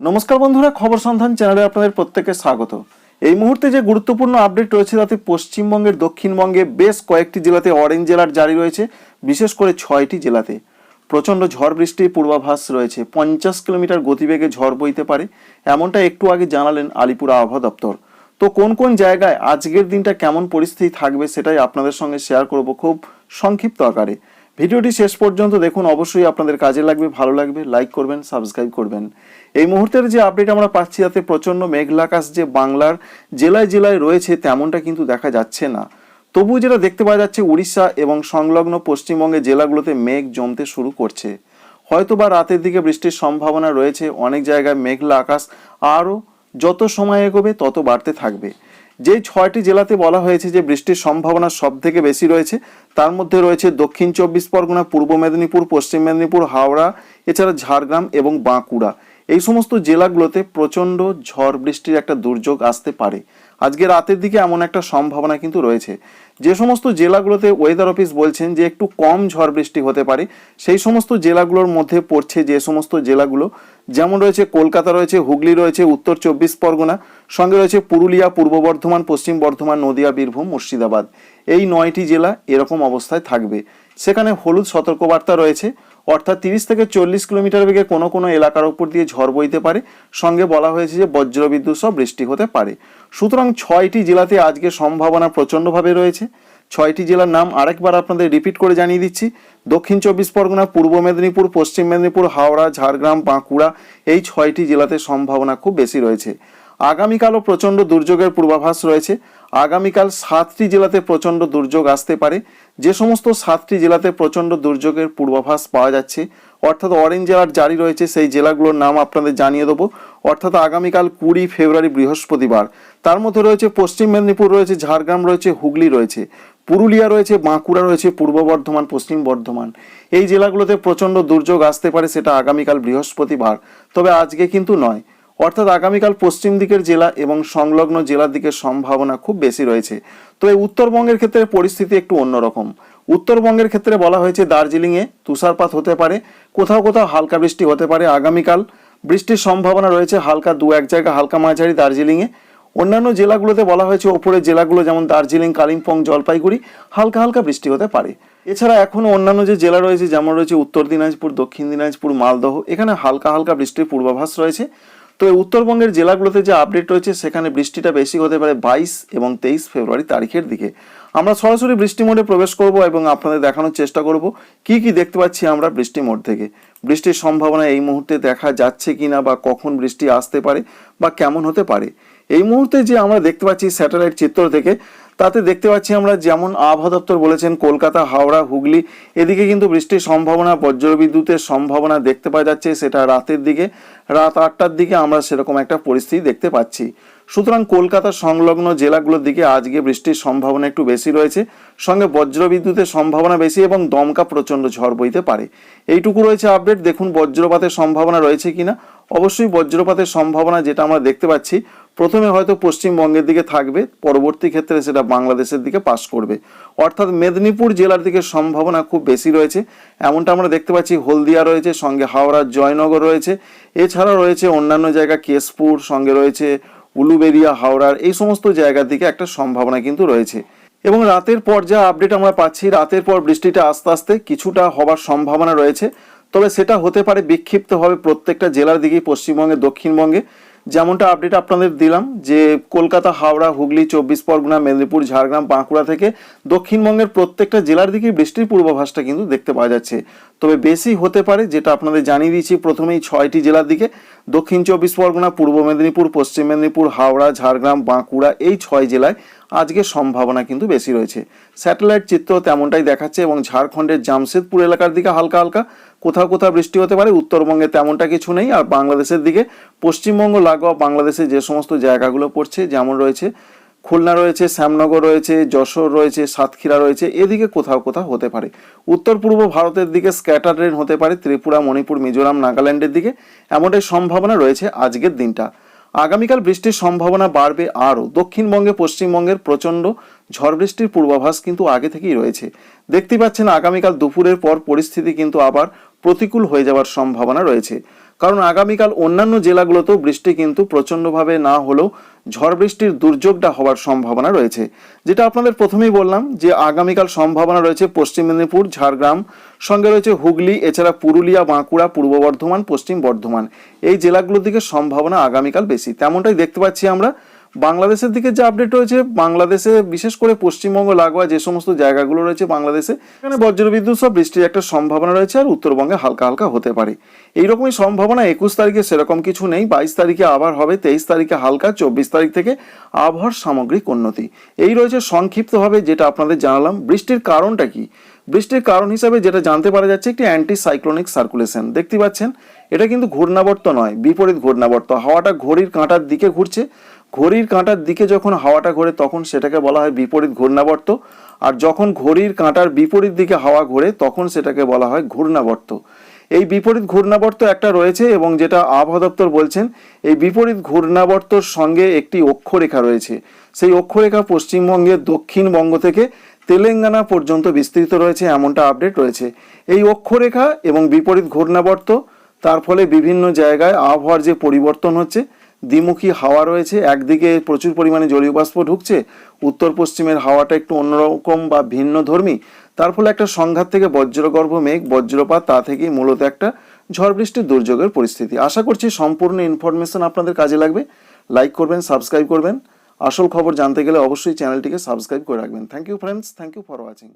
নমস্কার বন্ধুরা, খবর সন্ধান চ্যানেলে আপনাদের প্রত্যেককে স্বাগত। এই মুহূর্তে যে গুরুত্বপূর্ণ আপডেট রয়েছে তাতে পশ্চিমবঙ্গের দক্ষিণবঙ্গে বেশ কয়েকটি জেলাতে অরেঞ্জ জেলার জারি রয়েছে, বিশেষ করে ছয়টি জেলাতে। প্রচণ্ড ঝড় বৃষ্টির পূর্বাভাস রয়েছে, পঞ্চাশ কিলোমিটার গতিবেগে ঝড় বইতে পারে, এমনটা একটু আগে জানালেন আলিপুর আবহাওয়া দপ্তর। তো কোন কোন জায়গায় আজকের দিনটা কেমন পরিস্থিতি থাকবে সেটাই আপনাদের সঙ্গে শেয়ার করব খুব সংক্ষিপ্ত আকারে। ভিডিওটি শেষ পর্যন্ত দেখুন, অবশ্যই আপনাদের কাজে লাগবে, ভালো লাগবে লাইক করবেন সাবস্ক্রাইব করবেন। এই মুহূর্তের যে আপডেট আমরা পাচ্ছি, তাতে প্রচণ্ড মেঘলা আকাশ যে বাংলার জেলায় জেলায় রয়েছে, তেমনটা কিন্তু দেখা যাচ্ছে না। তবুও যেটা দেখতে পাওয়া যাচ্ছে, উড়িষ্যা এবং সংলগ্ন পশ্চিমবঙ্গের জেলাগুলোতে মেঘ জমতে শুরু করছে। হয়তো বা রাতের দিকে বৃষ্টির সম্ভাবনা রয়েছে, অনেক জায়গায় মেঘলা আকাশ আরও যত সময় এগোবে, তত বাড়তে থাকবে। যে ছয়টি জেলাতে বলা হয়েছে যে বৃষ্টির সম্ভাবনা সব থেকে বেশি রয়েছে, তার মধ্যে রয়েছে দক্ষিণ চব্বিশ পরগনা, পূর্ব মেদিনীপুর, পশ্চিম মেদিনীপুর, হাওড়া, এছাড়া ঝাড়গ্রাম এবং বাঁকুড়া। এই সমস্ত জেলাগুলোতে প্রচণ্ড ঝড় বৃষ্টির একটা দুর্যোগ আসতে পারে। আজকে রাতের দিকে এমন একটা সম্ভাবনা কিন্তু রয়েছে। যে সমস্ত জেলাগুলোতে ওয়েদার অফিস বলছেন যে একটু কম ঝড় বৃষ্টি হতে পারে, সেই সমস্ত জেলাগুলোর মধ্যে পড়ছে যে সমস্ত জেলাগুলো। যেমন রয়েছে কলকাতা রয়েছে, হুগলি রয়েছে, উত্তর চব্বিশ পরগনা, সঙ্গে রয়েছে পুরুলিয়া, পূর্ব বর্ধমান, পশ্চিম বর্ধমান, নদিয়া, বীরভূম, মুর্শিদাবাদ। এই নয়টি জেলা এরকম অবস্থায় থাকবে। সেখানে হলুদ সতর্কবার্তা রয়েছে। অর্থাৎ তিরিশ থেকে চল্লিশ কিলোমিটার বেগে কোনো কোনো এলাকার উপর দিয়ে ঝড় বইতে পারে। সঙ্গে বলা হয়েছে যে বজ্রবিদ্যুৎ সহ বৃষ্টি হতে পারে। সুতরাং ছয়টি জেলাতে আজকে সম্ভাবনা প্রচণ্ডভাবে রয়েছে। ছয়টি জেলার নাম আরেকবার আপনাদের রিপিট করে জানিয়ে দিচ্ছি। দক্ষিণ চব্বিশ পরগনা, পূর্ব মেদিনীপুর, পশ্চিম মেদিনীপুর, হাওড়া, ঝাড়গ্রাম, বাঁকুড়া এই ছয়টি জেলাতে সম্ভাবনা খুব বেশি রয়েছে। আগামীকালও প্রচণ্ড দুর্যোগের পূর্বাভাস রয়েছে। আগামীকাল সাতটি জেলাতে প্রচণ্ড দুর্যোগ আসতে পারে। যে সমস্ত সাতটি জেলাতে প্রচণ্ড দুর্যোগের পূর্বাভাস পাওয়া যাচ্ছে, অর্থাৎ অরেঞ্জ জেলার জারি রয়েছে, সেই জেলাগুলোর নাম আপনাদের জানিয়ে দেবো। অর্থাৎ আগামীকাল কুড়ি ফেব্রুয়ারি বৃহস্পতিবার। তার মধ্যে রয়েছে পশ্চিম মেদিনীপুর রয়েছে, ঝাড়গ্রাম রয়েছে, হুগলি রয়েছে, পুরুলিয়া রয়েছে, বাঁকুড়া রয়েছে, পূর্ব বর্ধমান, পশ্চিম বর্ধমান। এই জেলাগুলোতে প্রচণ্ড দুর্যোগ আসতে পারে সেটা আগামীকাল বৃহস্পতিবার। তবে আজকে কিন্তু নয়। অর্থাৎ আগামীকাল পশ্চিম দিকের জেলা এবং সংলগ্ন জেলার দিকে সম্ভাবনা খুব বেশি রয়েছে। তবে উত্তরবঙ্গের ক্ষেত্রে পরিস্থিতি একটু অন্যরকম। উত্তরবঙ্গের ক্ষেত্রে বলা হয়েছে, দার্জিলিংয়ে তুষারপাত হতে পারে, কোথাও কোথাও হালকা বৃষ্টি হতে পারে আগামীকাল। বৃষ্টির সম্ভাবনা রয়েছে হালকা দু এক জায়গা, হালকা মাঝারি দার্জিলিংয়ে। অন্যান্য জেলাগুলোতে বলা হয়েছে, ওপরের জেলাগুলো যেমন দার্জিলিং, কালিম্পং, জলপাইগুড়ি, হালকা হালকা বৃষ্টি হতে পারে। এছাড়া এখনও অন্যান্য যে জেলা রয়েছে, যেমন রয়েছে উত্তর দিনাজপুর, দক্ষিণ দিনাজপুর, মালদহ, এখানে হালকা হালকা বৃষ্টির পূর্বাভাস রয়েছে। তো এই উত্তরবঙ্গের জেলাগুলোতে যে আপডেট রয়েছে, সেখানে বৃষ্টিটা বেশি হতে পারে বাইশ এবং তেইশ ফেব্রুয়ারি তারিখের দিকে। আমরা সরাসরি বৃষ্টি মোডে প্রবেশ করব এবং আপনাদের দেখানোর চেষ্টা করব, কি কি দেখতে পাচ্ছি আমরা বৃষ্টি মোড থেকে। বৃষ্টির সম্ভাবনা এই মুহূর্তে দেখা যাচ্ছে কি না বা কখন বৃষ্টি আসতে পারে বা কেমন হতে পারে। এই মুহূর্তে যে আমরা দেখতে পাচ্ছি স্যাটেলাইট চিত্র থেকে তাতে দেখতে পাচ্ছি আমরা যেমন আবহাওয়া দপ্তর বলেছেন, কলকাতা, হাওড়া, হুগলি, এদিকে কিন্তু বৃষ্টির সম্ভাবনা, বজ্রবিদ্যুতের সম্ভাবনা দেখতে পাওয়া যাচ্ছে সেটা রাতের দিকে। রাত আটটার দিকে আমরা সেরকম একটা পরিস্থিতি দেখতে পাচ্ছি। সুতরাং কলকাতা সংলগ্ন জেলাগুলোর দিকে আজকে বৃষ্টির সম্ভাবনা একটু বেশি রয়েছে। সঙ্গে বজ্রবিদ্যুতের সম্ভাবনা বেশি এবং দমকা প্রচণ্ড ঝড় বইতে পারে। এইটুকু রয়েছে আপডেট। দেখুন, বজ্রপাতের সম্ভাবনা রয়েছে কিনা? অবশ্যই বজ্রপাতের সম্ভাবনা যেটা আমরা দেখতে পাচ্ছি, প্রথমে হয়তো পশ্চিমবঙ্গের দিকে থাকবে, পরবর্তী ক্ষেত্রে সেটা বাংলাদেশের দিকে পাস করবে। অর্থাৎ মেদিনীপুর জেলার দিকে সম্ভাবনা খুব বেশি রয়েছে। এমনটা আমরা দেখতে পাচ্ছি, হলদিয়া রয়েছে, সঙ্গে হাওড়ার জয়নগর রয়েছে। এছাড়া রয়েছে অন্যান্য জায়গা, কেশপুর, সঙ্গে রয়েছে উলুবেরিয়া, হাওড়ার এই সমস্ত জায়গার দিকে একটা সম্ভাবনা কিন্তু রয়েছে। এবং রাতের পর যা আপডেট আমরা পাচ্ছি, রাতের পর বৃষ্টিটা আস্তে আস্তে কিছুটা হবার সম্ভাবনা রয়েছে। তবে সেটা হতে পারে বিক্ষিপ্তভাবে প্রত্যেকটা জেলার দিকেই, পশ্চিমবঙ্গে, দক্ষিণবঙ্গে। যেমনটা আপডেট আপনাদের দিলাম যে কলকাতা, হাওড়া, হুগলি, চব্বিশ পরগনা, মেদিনীপুর, ঝাড়গ্রাম, বাঁকুড়া থেকে দক্ষিণবঙ্গের প্রত্যেকটা জেলার দিকেই বৃষ্টির পূর্বাভাসটা কিন্তু দেখতে পাওয়া যাচ্ছে। তবে বেশি হতে পারে যেটা আপনাদের জানিয়ে দিয়েছি প্রথমেই ছয়টি জেলার দিকে। দক্ষিণ চব্বিশ পরগনা, পূর্ব মেদিনীপুর, পশ্চিম মেদিনীপুর, হাওড়া, ঝাড়গ্রাম, বাঁকুড়া এই ছয় জেলায় আজকে সম্ভাবনা কিন্তু বেশি রয়েছে। স্যাটেলাইট চিত্র তেমনটাই দেখাচ্ছে এবং ঝাড়খণ্ডের জামশেদপুর এলাকার দিকে হালকা হালকা কোথাও কোথাও বৃষ্টি হতে পারে, উত্তরবঙ্গে তেমনটা কিছু নেই। আর বাংলাদেশের দিকে পশ্চিমবঙ্গ, লাগোয়া, বাংলাদেশে যে সমস্ত জায়গাগুলো পড়ছে, যেমন রয়েছে খুলনা রয়েছে, শ্যামনগর রয়েছে, যশোর রয়েছে, সাতক্ষীরা রয়েছে, এদিকে কোথাও কোথাও হতে পারে। উত্তর পূর্ব ভারতের দিকে স্ক্যাটার রেন হতে পারে, ত্রিপুরা, মণিপুর, মিজোরাম, নাগাল্যান্ডের দিকে এমনটাই সম্ভাবনা রয়েছে আজকের দিনটা। আগামীকাল বৃষ্টির সম্ভাবনা বাড়বে আরও। দক্ষিণবঙ্গে, পশ্চিমবঙ্গের প্রচণ্ড ঝড় বৃষ্টির পূর্বাভাস কিন্তু আগে থেকেই রয়েছে। দেখতে পাচ্ছেন, আগামীকাল দুপুরের পর পরিস্থিতি কিন্তু আবার প্রতিকূল হয়ে যাওয়ার সম্ভাবনা রয়েছে। কারণ আগামীকাল অন্যান্য জেলাগুলোতেও বৃষ্টি কিন্তু প্রচণ্ডভাবে না হলেও ঝড় বৃষ্টির দুর্যোগটা হওয়ার সম্ভাবনা রয়েছে। যেটা আপনাদের প্রথমেই বললাম যে আগামীকাল সম্ভাবনা রয়েছে পশ্চিম মেদিনীপুর, ঝাড়গ্রাম, সঙ্গে রয়েছে হুগলি, এছাড়া পুরুলিয়া, বাঁকুড়া, পূর্ব বর্ধমান, পশ্চিম বর্ধমান। এই জেলাগুলোর দিকে সম্ভাবনা আগামীকাল বেশি। তেমনটাই দেখতে পাচ্ছি আমরা বাংলাদেশের দিকে যে আপডেট রয়েছে, বাংলাদেশে বিশেষ করে পশ্চিমবঙ্গ, লাগোয়া যে সমস্ত জায়গাগুলো রয়েছে বাংলাদেশে, এখানে বজ্রবিদ্যুৎ সহ বৃষ্টির একটা সম্ভাবনা রয়েছে আর উত্তরবঙ্গে হালকা হালকা হতে পারে। এইরকমই সম্ভাবনা একুশ তারিখে সেরকম কিছু নেই, বাইশ তারিখে আবার হবে, তেইশ তারিখে হালকা, চব্বিশ তারিখ থেকে আবহাওয়ার সামগ্রিক উন্নতি। এই রয়েছে সংক্ষিপ্তভাবে যেটা আপনাদের জানালাম। বৃষ্টির কারণটা কি? বৃষ্টির কারণ হিসাবে যেটা জানতে পারা যাচ্ছে, একটি অ্যান্টি সাইক্লোনিক সার্কুলেশন দেখতে পাচ্ছেন, এটা কিন্তু ঘূর্ণাবর্ত নয়, বিপরীত ঘূর্ণাবর্ত। হাওয়াটা ঘড়ির কাঁটার দিকে ঘুরছে ঘড়ির কাঁটার দিকে যখন হাওয়াটা ঘোরে, তখন সেটাকে বলা হয় বিপরীত ঘূর্ণাবর্ত। আর যখন ঘড়ির কাঁটার বিপরীত দিকে হাওয়া ঘোরে, তখন সেটাকে বলা হয় ঘূর্ণাবর্ত। এই বিপরীত ঘূর্ণাবর্ত একটা রয়েছে এবং যেটা আবহাওয়া দপ্তর বলছেন, এই বিপরীত ঘূর্ণাবর্তর সঙ্গে একটি অক্ষরেখা রয়েছে। সেই অক্ষরেখা পশ্চিমবঙ্গের দক্ষিণবঙ্গ থেকে তেলেঙ্গানা পর্যন্ত বিস্তৃত রয়েছে, এমনটা আপডেট রয়েছে। এই অক্ষরেখা এবং বিপরীত ঘূর্ণাবর্ত, তার ফলে বিভিন্ন জায়গায় আবহাওয়ার যে পরিবর্তন হচ্ছে দ্বিমুখী হাওয়া রয়েছে। একদিকে প্রচুর পরিমাণে জলীয় বাষ্প ঢুকছে। উত্তর পশ্চিমের হাওয়াটা একটু অন্যরকম বা ভিন্ন ধর্মী। তার ফলে একটা সংঘাত থেকে বজ্রগর্ভ মেঘ, বজ্রপাত, তা থেকেই মূলত একটা ঝড় বৃষ্টির দুর্যোগের পরিস্থিতি। আশা করছি সম্পূর্ণ ইনফরমেশন আপনাদের কাজে লাগবে। লাইক করবেন সাবস্ক্রাইব করবেন। আসল খবর জানতে গেলে অবশ্যই চ্যানেলটিকে সাবস্ক্রাইব করে রাখবেন। Thank you friends thank you for watching